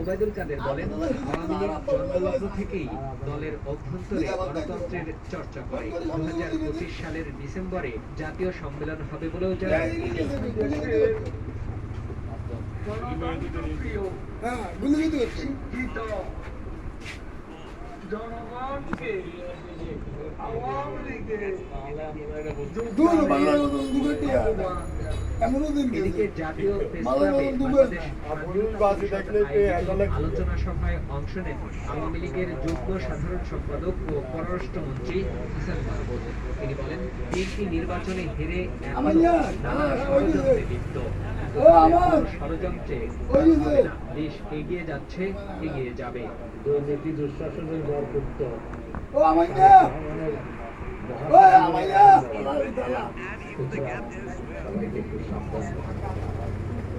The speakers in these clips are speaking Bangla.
ওবায়দুল কাদের? বলেন আওয়ামী লীগ জন্মলগ্ন থেকেই দলের অভ্যন্তরে গণতন্ত্রের চর্চা করে। দু হাজার পঁচিশ সালের ডিসেম্বরে জাতীয় সম্মেলন হবে বলেও জানান শিক্ষিত আলোচনা সভায় অংশ নেন আওয়ামী লীগের যুগ্ম সাধারণ সম্পাদক পররাষ্ট্রমন্ত্রী হাসান তিনি বলেন নির্বাচনে হেরে নানা ষড়যন্ত্রে লিপ্ত। ষড়যন্ত্রে। দেশ এগিয়ে যাচ্ছে এগিয়ে যাবে। দুর্নীতি দুঃশাসনের।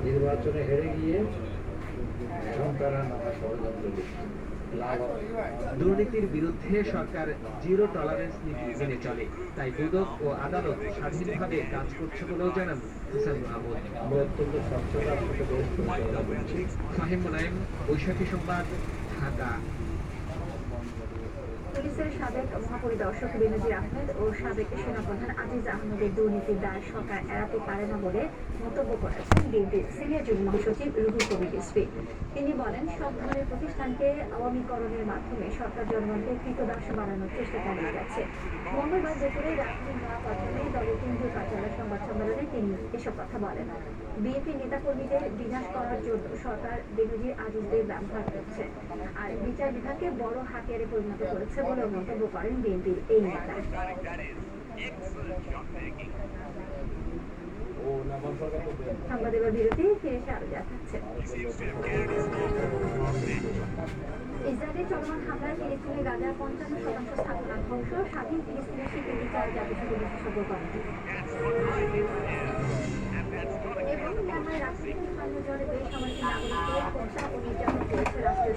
নির্বাচনে হেরে গিয়ে তারা নানা ষড়যন্ত্র লাভ দুর্নীতির বিরুদ্ধে সরকার জিরো টলারেন্স নীতি মেনে চলে তাই দুদক ও আদালত স্বাধীনভাবে কাজ করছে বলেও জানান হুসেন মাহমুদ। ফাহিম মুনায়েম বৈশাখী সংবাদ ঢাকা। পুলিশের সাবেক মহাপরিদর্শক বেনজির আহমেদ ও সাবেক সেনাপ্রধান আজিজ আহমেদের দুর্নীতির দায় সরকার এড়াতে পারে না বলে মন্তব্য করেছেন বিএনপির সিনিয়র যুগ্ম মহাসচিব রুহুল কবির রিজভী তিনি বলেন, সব ধরনের প্রতিষ্ঠানকে আওয়ামীকরণের মাধ্যমে সরকার জনগণকে কৃতদাস বানানোর চেষ্টা চালিয়ে যাচ্ছে। মঙ্গলবার দুপুরে রাজধানী নোয়াপাটনে দলের কেন্দ্রীয় কার্যালয় সংবাদ সম্মেলনে তিনি এসব কথা বলেন। বিএনপি নেতাকর্মীদের বিনাশ করার জন্য সরকার বেনজির আজিজদের ব্যবহার করছে, আর বিচার বিভাগকে বড় হাতিয়ারে পরিণত করেছে বলে মন্তব্য করেন বিএনপির এই নেতা সংবাদ এবার বিরতি ফিরে পঞ্চান্ন শতাংশ স্থাপনা ধ্বংস স্বাধীন ফিলিস্তিনের স্বীকৃতি চায়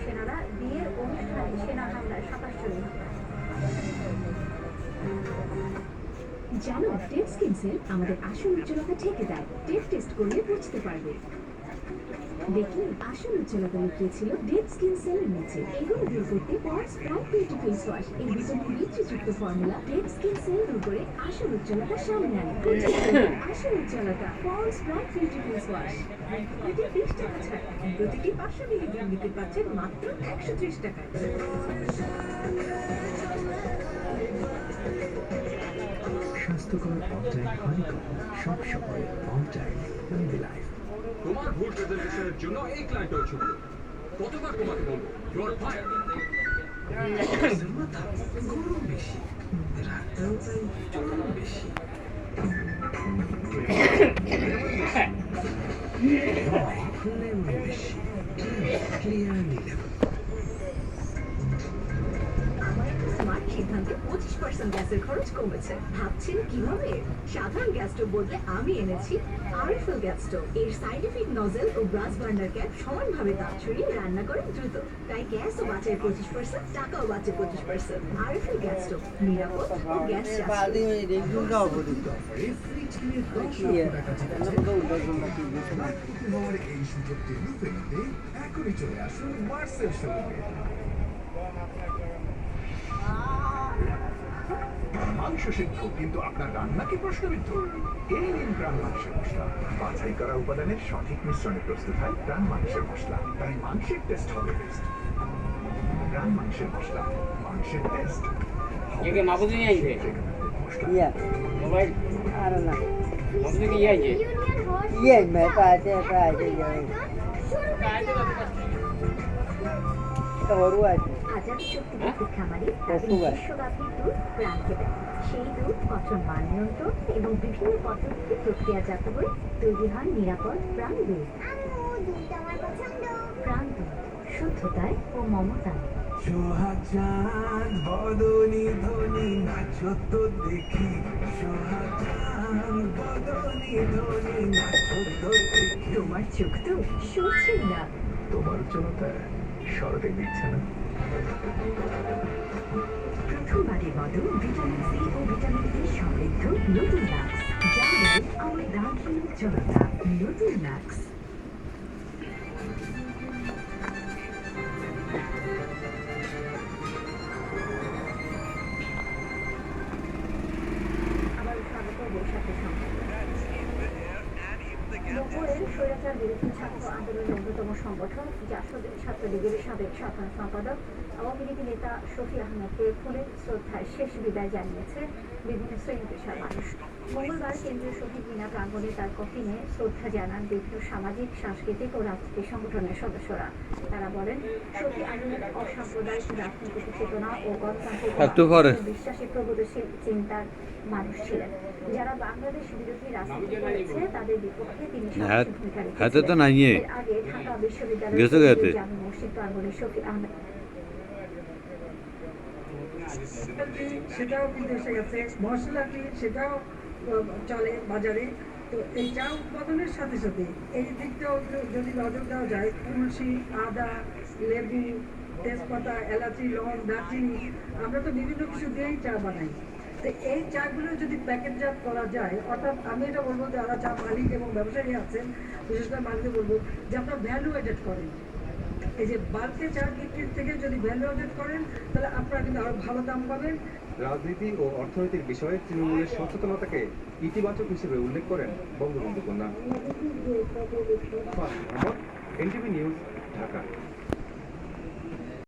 সেনারা। বিয়ের অনুষ্ঠানে সেনা হামলায় সাতাশ জন জানো টেপ স্কিন সেল আমাদের আসল উজ্জ্বলতা ঢেকে দেয়। টেপ টেস্ট করলে বুঝতে পারবে। দেখি, আসল উজ্জ্বলতা লুকিয়েছিল ডেড স্কিন সেলের নিচে। এগুলো দূর করতে Pond's prime beauty face wash এই ভিটামিন বি যুক্ত ফর্মুলা ডেড স্কিন সেল দূর করে আসল উজ্জ্বলতা সামনে আনে। আসল উজ্জ্বলতা Pond's prime beauty face wash প্রতি বিশ টাকা ছাড়। প্রতিটি পাঁচশো মিলিগ্রাম নিতে পারছেন মাত্র একশো ত্রিশ টাকায়। স্বাস্থ্যকর অনটাইম হানিকম সব সময় অনটাইম হেলদি লাইফ তোমার ভুল প্রেজেন্টেশনের জন্য এই ক্লায়েন্টও ছিল কতবার তোমাকে বলব ইউ আর ফায়ার মাথা গরম বেশি রাগটাও তাই চরম বেশি লেমন বেশি সিদ্ধান্তে পঁচিশ পার্সেন্ট গ্যাসের খরচ কমেছে। ভাবছেন কীভাবে? সাধারণ গ্যাস স্টোভ বলতে আমি এনেছি আরএফএল গ্যাস স্টোভ। এর সাইড সাইন্টিফিক নজেল ও ব্রাস বার্নার ক্যাপ সমানভাবে তাপ ছড়িয়ে রান্না করে দ্রুত। তাই গ্যাস ও বাঁচে পঁচিশ পার্সেন্ট টাকাও বাঁচে পঁচিশ পার্সেন্ট আরএফএল গ্যাস স্টোভ নিরাপদ ও গ্যাস এই সুযোগটি লুফে নিতে এখনই চলে আসুন মার্সেল শোরুমে মাংস সিদ্ধ কিন্তু আপনার রান্না কি প্রশ্নবিদ্ধ। এই নিন প্রাণ মাংসের মশলা। বাছাই করা উপাদানের সঠিক মিশ্রণে প্রস্তুত হয় প্রাণ মাংসের মশলা। তাই মাংসের টেস্ট হবে বেস্ট প্রাণ মাংসের মশলা। মাংসের টেস্ট একে নিয়ে মোবাইল? কি আইছে? Iya, mereka ada apa খামারি দুধ প্রাণকে দেয় সেই দুধ পচন মান নিয়ন্ত্রণ এবং বিভিন্ন পদ্ধতিতে প্রক্রিয়াজাত করে তৈরি হয় নিরাপদ প্রাণ দুধ। প্রাণ দুধ শুদ্ধতায় ও মমতায়। চাঁদ বদনি ধ্বনি নাচো তো দেখি। সোহাগ চাঁদ বদনি ধ্বনি নাচো তো দেখি। তোমার চোখ তো সরছেই না তোমার জনতা সরতে দিচ্ছে না। প্রথমবারের মতো ভিটামিন সি ও ভিটামিন ই সমৃদ্ধ নতুন লাক্স যা আমার আশানুর জনতা নতুন ম্যাক্স। বিরোধী ছাত্র আন্দোলনের অন্যতম সংগঠন জাসদ ছাত্রলীগের সাবেক সাধারণ সম্পাদক, আওয়ামী লীগ নেতা শফি আহমেদকে ফুলের শ্রদ্ধায় শেষ বিদায় জানিয়েছে বিভিন্ন শ্রেণি পেশার মানুষ। মঙ্গলবার কেন্দ্রীয় শহীদ মিনার প্রাঙ্গণে তার কফিনে শ্রদ্ধা জানান বিভিন্ন সামাজিক সাংস্কৃতিক ও রাজনৈতিক সংগঠনের সদস্যরা তারা বলেন শফি আহমেদ অসাম্প্রদায়িক রাজনৈতিক চেতনা ও গণতান্ত্রিক। বিশ্বাসী প্রগতিশীল চিন্তার মানুষ ছিলেন যারা বাংলাদেশ বিরোধী রাজনীতি করেছে তাদের বিপক্ষে তিনি হ্যাঁ, ভূমিকা হাতে তো রেখেছিলেন। এর আগে ঢাকা বিশ্ববিদ্যালয়ের গেছো গাতে? মসজিদ প্রাঙ্গণে শফি আহমেদ সেটাও কিন্তু এসে গেছে মশলাটি সেটাও চলে বাজারে। তো এই চা উৎপাদনের সাথে সাথে এই দিকটাও যদি নজর দেওয়া যায়, তুলসী, আদা, লেবু, তেজপাতা, এলাচি লং দারচিনি, আমরা তো বিভিন্ন কিছু দিয়েই চা বানাই। তো এই চাগুলো যদি প্যাকেটজাত করা যায়, অর্থাৎ আমি এটা বলব যারা চা মালিক এবং ব্যবসায়ী আছেন, বিশেষ করে মালিকদের বলব যে আপনারা ভ্যালু এডেড করেন। এই যে বাড়তে চার বিক্রির থেকে যদি ভ্যালু এডেড করেন তাহলে আপনারা কিন্তু আরও ভালো দাম পাবেন। রাজনীতি ও অর্থনৈতিক বিষয়ে তৃণমূলের সচেতনতাকে ইতিবাচক হিসেবে উল্লেখ করেন বঙ্গবন্ধু কন্যা। NTV news Dhaka.